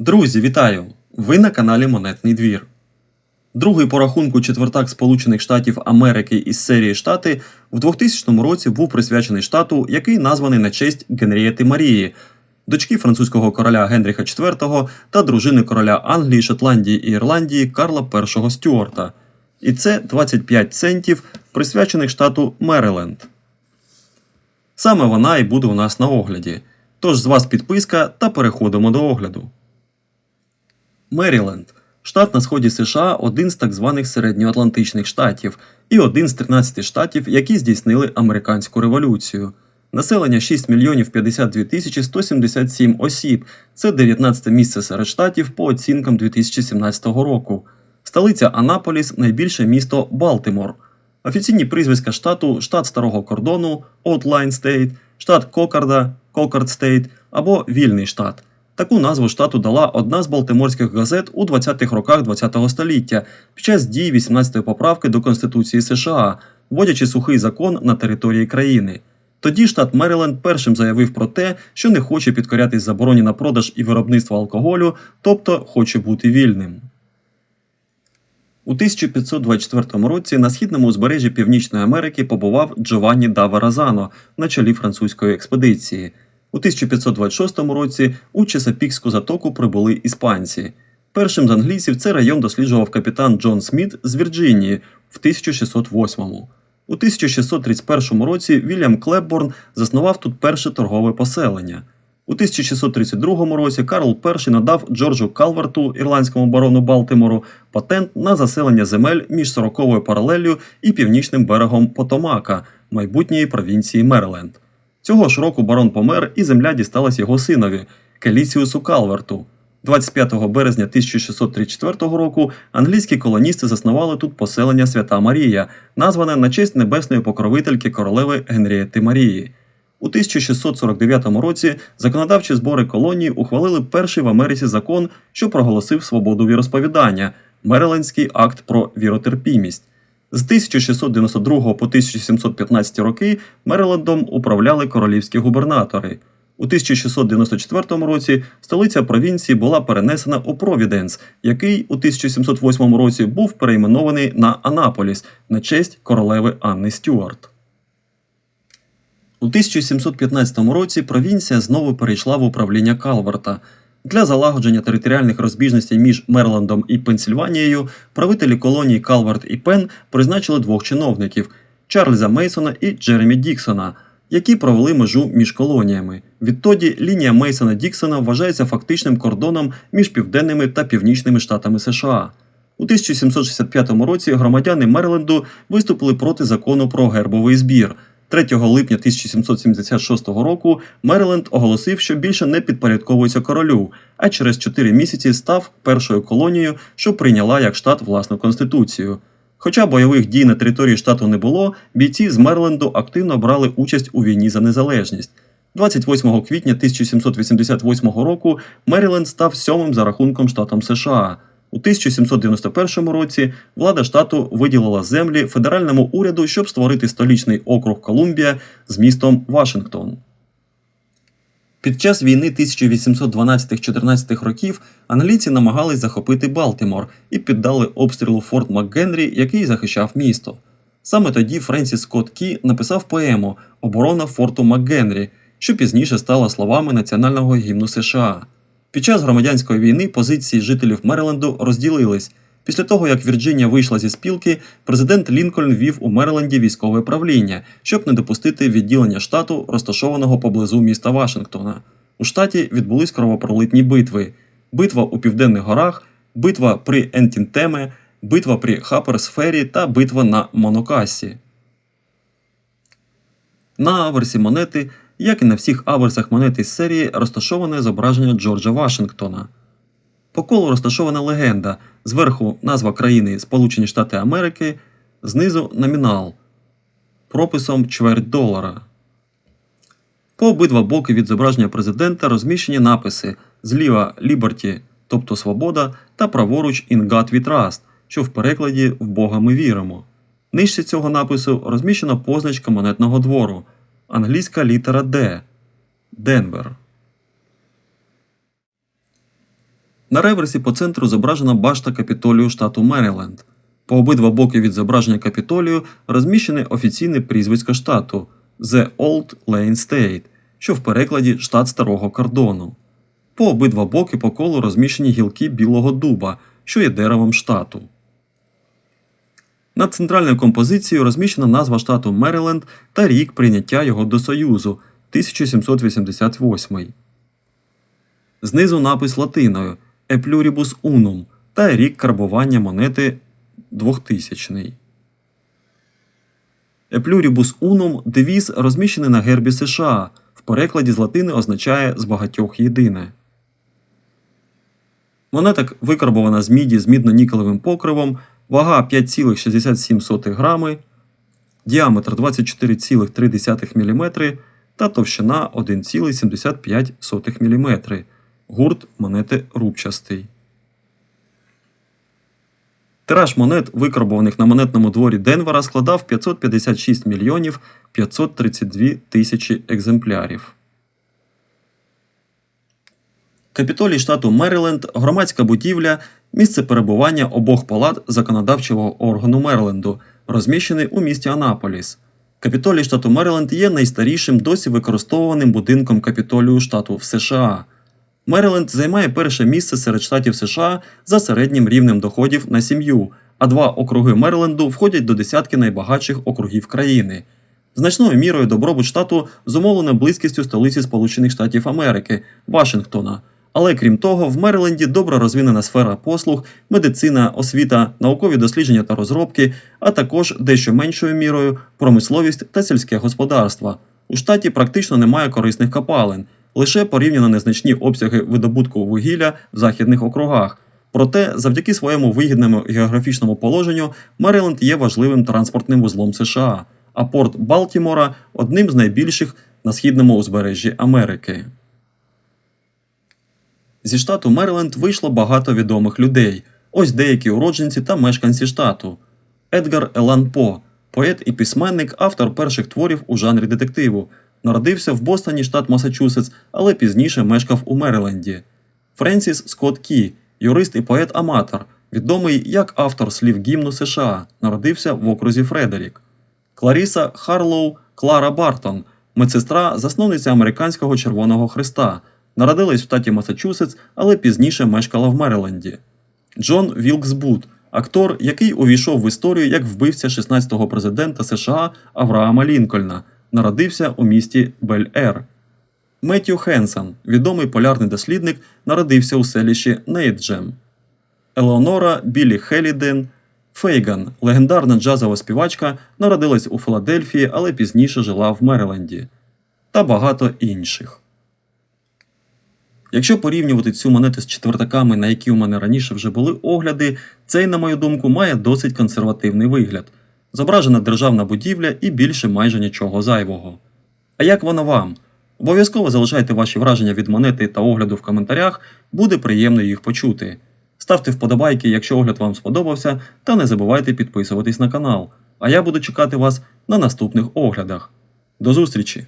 Друзі, вітаю! Ви на каналі Монетний двір. Другий по рахунку четвертак Сполучених Штатів Америки із серії Штати в 2000 році був присвячений штату, який названий на честь Генрієти Марії, дочки французького короля Генріха IV та дружини короля Англії, Шотландії і Ірландії Карла І Стюарта. І це 25 центів, присвячених штату Мериленд. Саме вона і буде у нас на огляді. Тож з вас підписка та переходимо до огляду. Меріленд штат на сході США один з так званих середньоатлантичних штатів і один з 13 штатів, які здійснили американську революцію. Населення 6 мільйонів 52 тисячі 177 осіб. Це 19 місце серед штатів по оцінкам 2017 року. Столиця Анаполіс найбільше місто Балтимор. Офіційні прізвиська штату штат Старого кордону, Outline State, штат Кокарда, Кокард State або Вільний штат. Таку назву штату дала одна з балтиморських газет у 20-х роках ХХ століття під час дії 18-ї поправки до Конституції США, вводячи сухий закон на території країни. Тоді штат Мериленд першим заявив про те, що не хоче підкорятись забороні на продаж і виробництво алкоголю, тобто хоче бути вільним. У 1524 році на східному узбережжі Північної Америки побував Джованні да Веразано на чолі французької експедиції. У 1526 році у Чесапікську затоку прибули іспанці. Першим з англійців цей район досліджував капітан Джон Сміт з Вірджинії в 1608 У 1631 році Вільям Клепборн заснував тут перше торгове поселення. У 1632 році Карл І надав Джорджу Калверту, ірландському барону Балтимору, патент на заселення земель між 40-ю паралеллю і північним берегом Потомака, майбутньої провінції Мериленд. Цього ж року барон помер, і земля дісталась його синові Келіціусу Калверту. 25 березня 1634 року англійські колоністи заснували тут поселення Свята Марія, назване на честь небесної покровительки королеви Генрієти Марії. У 1649 році законодавчі збори колонії ухвалили перший в Америці закон, що проголосив свободу віросповідання Мерилендський акт про віротерпімість. З 1692 по 1715 роки Мерилендом управляли королівські губернатори. У 1694 році столиця провінції була перенесена у Провіденс, який у 1708 році був перейменований на Анаполіс на честь королеви Анни Стюарт. У 1715 році провінція знову перейшла в управління Калверта. Для залагодження територіальних розбіжностей між Мерландом і Пенсільванією правителі колонії Калверт і Пен призначили двох чиновників Чарльза Мейсона і Джеремі Діксона, які провели межу між колоніями. Відтоді лінія Мейсона Діксона вважається фактичним кордоном між південними та північними штатами США. У 1765 році громадяни Мерленду виступили проти закону про гербовий збір. 3 липня 1776 року Мериленд оголосив, що більше не підпорядковується королю, а через 4 місяці став першою колонією, що прийняла як штат власну конституцію. Хоча бойових дій на території штату не було, бійці з Мерленду активно брали участь у війні за незалежність. 28 квітня 1788 року Меріленд став сьомим за рахунком штатом США. У 1791 році влада штату виділила землі федеральному уряду, щоб створити столічний округ Колумбія з містом Вашингтон. Під час війни 1812-14 років англійці намагались захопити Балтимор і піддали обстрілу Форт МакГенрі, який захищав місто. Саме тоді Френсіс Скотт Кі написав поему Оборона форту МакГенрі, що пізніше стала словами національного гімну США. Під час громадянської війни позиції жителів Мериленду розділились. Після того, як Вірджинія вийшла зі спілки, президент Лінкольн ввів у Мериленді військове правління, щоб не допустити відділення штату, розташованого поблизу міста Вашингтона. У штаті відбулись кровопролитні битви: битва у Південних горах, битва при Ентінтеме, битва при Хаперсфері та битва на Монокасі. На аверсі монети, як і на всіх аверсах монети з серії, розташоване зображення Джорджа Вашингтона. По колу розташована легенда. Зверху назва країни Сполучені Штати Америки, знизу номінал прописом чверть долара. По обидва боки від зображення президента розміщені написи зліва Liberty, тобто Свобода, та праворуч In God We Trust, що в перекладі В Бога ми віримо. Нижче цього напису розміщена позначка монетного двору, англійська літера D Денвер. На реверсі по центру зображена башта Капітолію штату Меріленд. По обидва боки від зображення Капітолію розміщене офіційне прізвисько штату The Old Lane State, що в перекладі штат старого кордону. По обидва боки по колу розміщені гілки білого дуба, що є деревом штату. Над центральною композицією розміщена назва штату Меріленд та рік прийняття його до Союзу 1788. Знизу напис латиною E pluribus unum та рік карбування монети 2000. E pluribus unum – девіз, розміщений на гербі США. В перекладі з латини означає з багатьох єдине. Монета викарбована з міді з мідно-нікелевим покривом, вага 5,67 грами, діаметр 24,3 мм та товщина 1,75 мм. Гурт монети рубчастий. Тираж монет, викарбованих на монетному дворі Денвера, складав 556 мільйонів 532 тисячі екземплярів. Капітолій штату Меріленд – громадська будівля, місце перебування обох палат законодавчого органу Меріленду, розміщений у місті Анаполіс. Капітолій штату Меріленд є найстарішим досі використовуваним будинком капітолію штату в США. Меріленд займає перше місце серед штатів США за середнім рівнем доходів на сім'ю, а два округи Меріленду входять до десятки найбагатших округів країни. Значною мірою добробут штату зумовлено близькістю столиці Сполучених Штатів Америки Вашингтона. Але крім того, в Мериленді добре розвинена сфера послуг, медицина, освіта, наукові дослідження та розробки, а також дещо меншою мірою промисловість та сільське господарство. У штаті практично немає корисних копалин, лише порівняно незначні обсяги видобутку вугілля в західних округах. Проте, завдяки своєму вигідному географічному положенню, Мериленд є важливим транспортним вузлом США, а порт Балтімора одним з найбільших на східному узбережжі Америки. Зі штату Мериленд вийшло багато відомих людей. Ось деякі уродженці та мешканці штату. Едгар Елан По, поет і письменник, автор перших творів у жанрі детективу. Народився в Бостоні, штат Масачусетс, але пізніше мешкав у Мериленді. Френсіс Скотт Кі, юрист і поет-аматор, відомий як автор слів гімну США, народився в окрузі Фредерік. Кларіса Харлоу Клара Бартон, медсестра, засновниця американського Червоного Христа, народилась в штаті Масачусетс, але пізніше мешкала в Мериленді. Джон Вілкс Бут, актор, який увійшов в історію як вбивця 16-го президента США Авраама Лінкольна, народився у місті Бель-Ер. Меттю Хенсон, відомий полярний дослідник, народився у селищі Нейджем. Елеонора Білі Хеліден Фейган, легендарна джазова співачка, народилась у Філадельфії, але пізніше жила в Мериленді. Та багато інших. Якщо порівнювати цю монету з четвертаками, на які у мене раніше вже були огляди, цей, на мою думку, має досить консервативний вигляд. Зображена державна будівля і більше майже нічого зайвого. А як воно вам? Обов'язково залишайте ваші враження від монети та огляду в коментарях, буде приємно їх почути. Ставте вподобайки, якщо огляд вам сподобався, та не забувайте підписуватись на канал. А я буду чекати вас на наступних оглядах. До зустрічі!